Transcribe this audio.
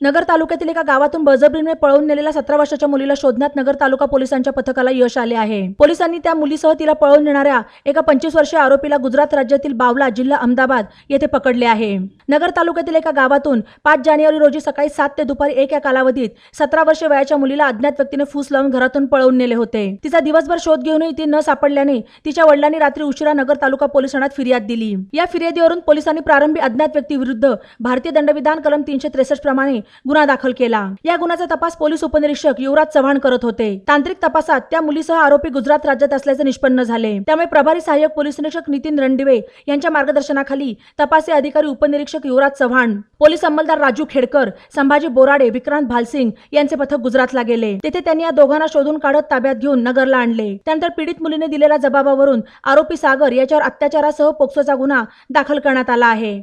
नगर तालुक्यातील एका गावातून बळजबरीने पळवून नेलेल्या सतरा वर्षाच्या मुलीला शोधण्यात नगर तालुका पोलिसांच्या पथकाला यश आले आहे. पोलिसांनी त्या मुलीसह तिला पळवून नेणाऱ्या एका पंचवीस वर्षीय आरोपीला गुजरात राज्यातील बावला जिल्हा अहमदाबाद येथे पकडले आहे. नगर तालुक्यातील एका गावातून पाच जानेवारी रोजी सकाळी सात ते दुपारी एक या कालावधीत सतरा वर्षे वयाच्या मुलीला अज्ञात व्यक्तीने फूस लावून घरातून पळवून नेले होते. तिचा दिवसभर शोध घेऊनही ती न सापडल्याने तिच्या वडिलांनी रात्री उशिरा नगर तालुका पोलीस ठाण्यात फिर्याद दिली. या फिर्यादीवरून पोलिसांनी प्रारंभी अज्ञात व्यक्ती विरुद्ध भारतीय दंडविधान कलम तीनशे त्रेसष्ट प्रमाणे गुन्हा दाखल केला. या गुन्ह्याचा तपास पोलीस उपनिरीक्षक युवराज चव्हाण करत होते. तांत्रिक तपासात त्या मुलीसह आरोपी गुजरात राज्यात असल्याचे निष्पन्न झाले. त्यामुळे प्रभारी सहाय्यक पोलीस निरीक्षक नितीन रणदिवे यांच्या मार्गदर्शनाखाली तपासी अधिकारी उपनिरीक्षक युवराज चव्हाण पोलीस अंमलदार राजू खेडकर संभाजी बोराडे विक्रांत भालसिंग यांचे पथक गुजरातला गेले. तेथे त्यांनी या दोघांना शोधून काढत ताब्यात घेऊन नगरला आणले. त्यानंतर पीडित मुलीने दिलेल्या जबाबावरून आरोपी सागर याच्यावर अत्याचारासह पोक्सोचा गुन्हा दाखल करण्यात आला आहे.